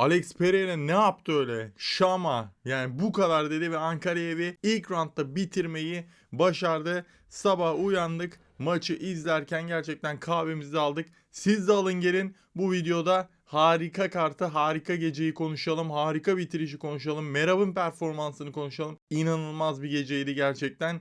Alex Pereira ne yaptı öyle? Şama yani bu kadar dedi ve Ankara'yı ilk roundda bitirmeyi başardı. Sabah uyandık maçı izlerken gerçekten kahvemizi aldık. Siz de alın gelin bu videoda harika kartı, harika geceyi konuşalım, harika bitirişi konuşalım, Merab'ın performansını konuşalım. İnanılmaz bir geceydi gerçekten.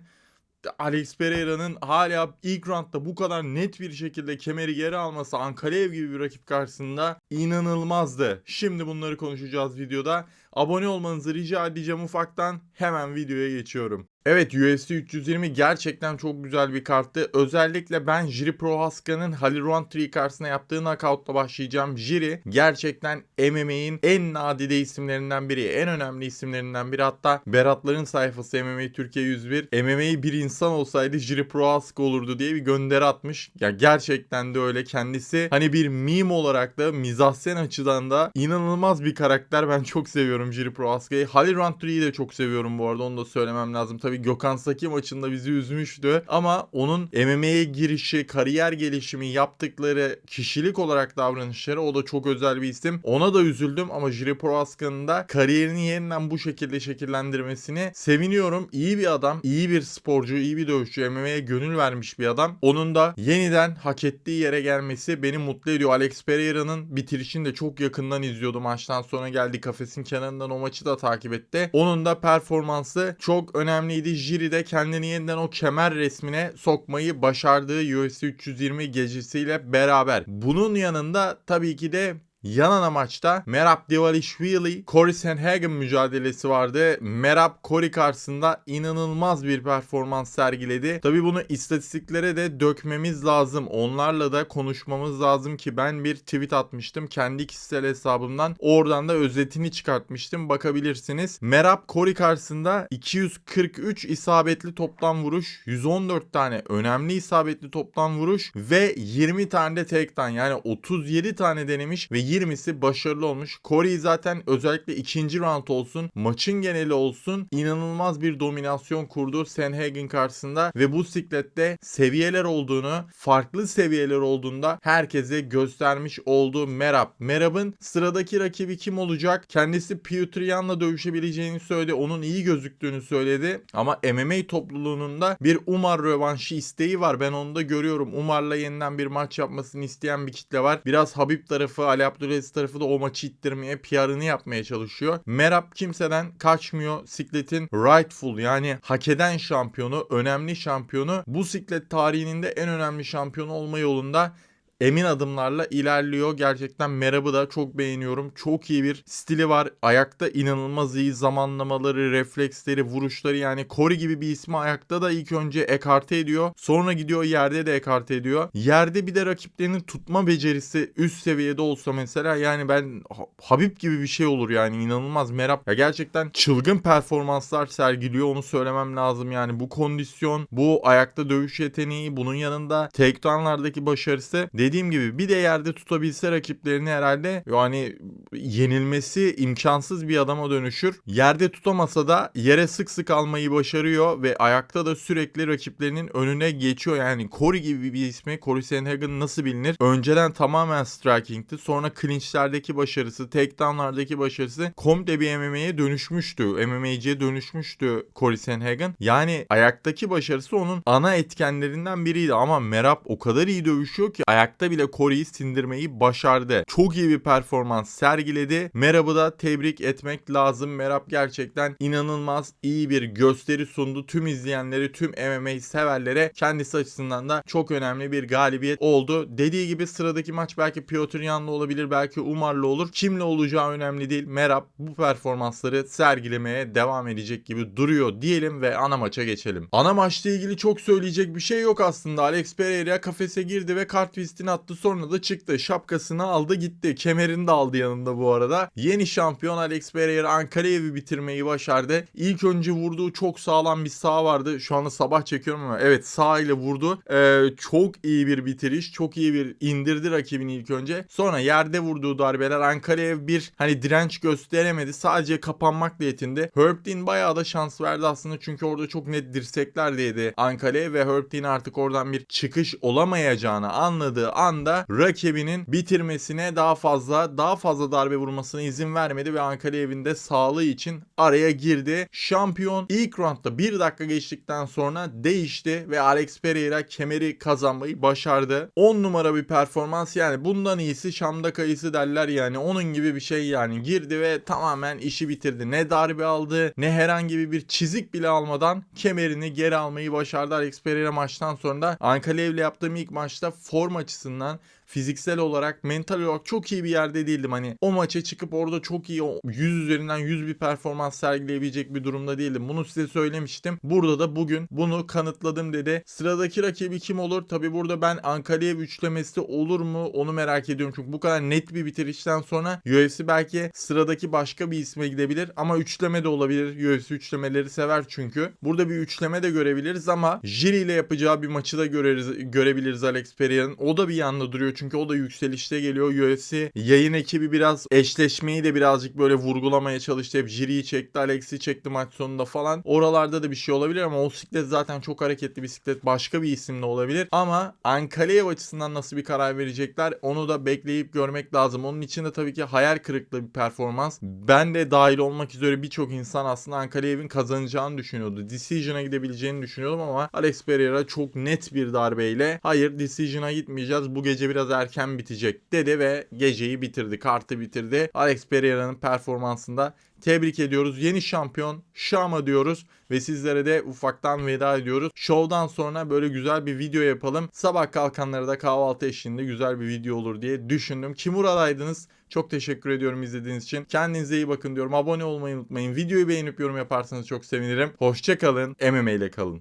Alex Pereira'nın hala ilk roundda bu kadar net bir şekilde kemeri geri alması Ankalev gibi bir rakip karşısında inanılmazdı. Şimdi bunları konuşacağız videoda. Abone olmanızı rica edeceğim ufaktan. Hemen videoya geçiyorum. Evet UFC 320 gerçekten çok güzel bir karttı. Özellikle ben Jiri Prohaska'nın Halil Roundtree karşısına yaptığı knockoutla başlayacağım. Jiri gerçekten MMA'in en nadide isimlerinden biri. En önemli isimlerinden biri. Hatta Beratların sayfası MMA Türkiye 101. MMA'yi bir insan olsaydı Jiri Prohaska olurdu diye bir gönderi atmış. Ya gerçekten de öyle. Kendisi hani bir meme olarak da mizahsen açıdan da inanılmaz bir karakter. Ben çok seviyorum Jiri Prohaska'yı. Halil Roundtree'yi de çok seviyorum bu arada. Onu da söylemem lazım. Tabii Gökhan Saki maçında bizi üzmüştü. Ama onun MMA'ye girişi, kariyer gelişimi, yaptıkları kişilik olarak davranışları o da çok özel bir isim. Ona da üzüldüm ama Jiri Prohaska'nın da kariyerini yeniden bu şekilde şekillendirmesini seviniyorum. İyi bir adam, iyi bir sporcu, iyi bir dövüşçü, MMA'ye gönül vermiş bir adam. Onun da yeniden hak ettiği yere gelmesi beni mutlu ediyor. Alex Pereira'nın bitirişini de çok yakından izliyordu. Maçtan sonra geldi kafesin kenarından o maçı da takip etti. Onun da performansı çok önemliydi. Jiri de kendini yeniden o kemer resmine sokmayı başardığı UFC 320 gecesiyle beraber. Bunun yanında tabii ki de Yan ana maçta Merab Divalishvili, Cory Sanhagen mücadelesi vardı. Merab Cory karşısında inanılmaz bir performans sergiledi. Tabi bunu istatistiklere de dökmemiz lazım. Onlarla da konuşmamız lazım ki ben bir tweet atmıştım kendi kişisel hesabımdan. Oradan da özetini çıkartmıştım. Bakabilirsiniz. Merab Cory karşısında 243 isabetli toplam vuruş, 114 tane önemli isabetli toplam vuruş ve 20 tane de takedown yani 37 tane denemiş ve 20'si başarılı olmuş. Corey zaten özellikle ikinci round olsun, maçın geneli olsun inanılmaz bir dominasyon kurdu Sanhagen karşısında ve bu siklette seviyeler olduğunu, farklı seviyeler olduğunda herkese göstermiş oldu Merab. Merab'ın sıradaki rakibi kim olacak? Kendisi Piotr Yan'la dövüşebileceğini söyledi. Onun iyi gözüktüğünü söyledi. Ama MMA topluluğunun da bir Umar rövanşı isteği var. Ben onu da görüyorum. Umar'la yeniden bir maç yapmasını isteyen bir kitle var. Biraz Habib tarafı, Ali Abdülaziz tarafı da o maçı ittirmeye, PR'ını yapmaya çalışıyor. Merab kimseden kaçmıyor. Sikletin rightful yani hak eden şampiyonu, önemli şampiyonu. Bu siklet tarihinin de en önemli şampiyonu olma yolunda emin adımlarla ilerliyor. Gerçekten Merab'ı da çok beğeniyorum. Çok iyi bir stili var. Ayakta inanılmaz iyi zamanlamaları, refleksleri, vuruşları yani Corey gibi bir ismi ayakta da ilk önce ekarte ediyor. Sonra gidiyor yerde de ekarte ediyor. Yerde bir de rakiplerinin tutma becerisi üst seviyede olsa mesela yani ben Habib gibi bir şey olur yani inanılmaz Merab. Ya gerçekten çılgın performanslar sergiliyor onu söylemem lazım yani bu kondisyon, bu ayakta dövüş yeteneği, bunun yanında takedownlardaki başarısı dediğim gibi bir de yerde tutabilse rakiplerini herhalde yani yenilmesi imkansız bir adama dönüşür. Yerde tutamasa da yere sık sık almayı başarıyor ve ayakta da sürekli rakiplerinin önüne geçiyor. Yani Corey gibi bir ismi Corey Sanhagen nasıl bilinir? Önceden tamamen striking'ti. Sonra clinch'lerdeki başarısı, takedown'lardaki başarısı komple bir MMA'ye dönüşmüştü. MMA'ciye dönüşmüştü Corey Sanhagen. Yani ayaktaki başarısı onun ana etkenlerinden biriydi ama Merab o kadar iyi dövüşüyor ki ayakta bile Corey'i sindirmeyi başardı. Çok iyi bir performans sergiledi. Merab'ı da tebrik etmek lazım. Merab gerçekten inanılmaz iyi bir gösteri sundu. Tüm izleyenleri, tüm MMA severlere kendisi açısından da çok önemli bir galibiyet oldu. Dediği gibi sıradaki maç belki Piotr Yan'la olabilir, belki Umar'la olur. Kimle olacağı önemli değil. Merab bu performansları sergilemeye devam edecek gibi duruyor diyelim ve ana maça geçelim. Ana maçla ilgili çok söyleyecek bir şey yok aslında. Alex Pereira kafese girdi ve kart attı. Sonra da çıktı. Şapkasını aldı gitti. Kemerini de aldı yanında bu arada. Yeni şampiyon Alex Pereira Ankara'yı bitirmeyi başardı. İlk önce vurduğu çok sağlam bir sağ vardı. Şu anda sabah çekiyorum ama evet sağ ile vurdu. Ee, çok iyi bir bitiriş. Çok iyi bir indirdi rakibini ilk önce. Sonra yerde vurduğu darbeler Ankara'ya bir hani direnç gösteremedi. Sadece kapanmakla yetindi. Herb Dean bayağı da şans verdi aslında. Çünkü orada çok net dirsekler değdi Ankara'ya ve Herb Dean artık oradan bir çıkış olamayacağını anladığı anda rakibinin bitirmesine daha fazla daha fazla darbe vurmasına izin vermedi ve Ankara evinde sağlığı için araya girdi. Şampiyon ilk roundda bir dakika geçtikten sonra değişti ve Alex Pereira kemeri kazanmayı başardı. 10 numara bir performans yani bundan iyisi Şam'da kayısı derler yani onun gibi bir şey yani girdi ve tamamen işi bitirdi. Ne darbe aldı ne herhangi bir çizik bile almadan kemerini geri almayı başardı Alex Pereira maçtan sonra da Ankara ile yaptığım ilk maçta form açısından açısından fiziksel olarak, mental olarak çok iyi bir yerde değildim. Hani o maça çıkıp orada çok iyi, o 100 üzerinden 100 bir performans sergileyebilecek bir durumda değildim. Bunu size söylemiştim. Burada da bugün bunu kanıtladım dedi. Sıradaki rakibi kim olur? Tabi burada ben Ankara'ya üçlemesi olur mu onu merak ediyorum. Çünkü bu kadar net bir bitirişten sonra UFC belki sıradaki başka bir isme gidebilir. Ama üçleme de olabilir. UFC üçlemeleri sever çünkü. Burada bir üçleme de görebiliriz ama Jiri ile yapacağı bir maçı da göreriz, görebiliriz Alex Pereira'nın. O da bir yanda duruyor çünkü o da yükselişte geliyor. UFC yayın ekibi biraz eşleşmeyi de birazcık böyle vurgulamaya çalıştı. Hep Jiri'yi çekti, Alex'i çekti maç sonunda falan. Oralarda da bir şey olabilir ama o siklet zaten çok hareketli bisiklet. Başka bir isimle olabilir. Ama Ankaleyev açısından nasıl bir karar verecekler onu da bekleyip görmek lazım. Onun için de tabii ki hayal kırıklığı bir performans. Ben de dahil olmak üzere birçok insan aslında Ankaleyev'in kazanacağını düşünüyordu. Decision'a gidebileceğini düşünüyordum ama Alex Pereira çok net bir darbeyle hayır Decision'a gitmeyeceğiz. Bu gece biraz erken bitecek dedi ve geceyi bitirdi. Kartı bitirdi. Alex Pereira'nın performansında tebrik ediyoruz. Yeni şampiyon Şama diyoruz ve sizlere de ufaktan veda ediyoruz. Şovdan sonra böyle güzel bir video yapalım. Sabah kalkanlara da kahvaltı eşliğinde güzel bir video olur diye düşündüm. Kimura'daydınız. Çok teşekkür ediyorum izlediğiniz için. Kendinize iyi bakın diyorum. Abone olmayı unutmayın. Videoyu beğenip yorum yaparsanız çok sevinirim. Hoşçakalın. MMA ile kalın.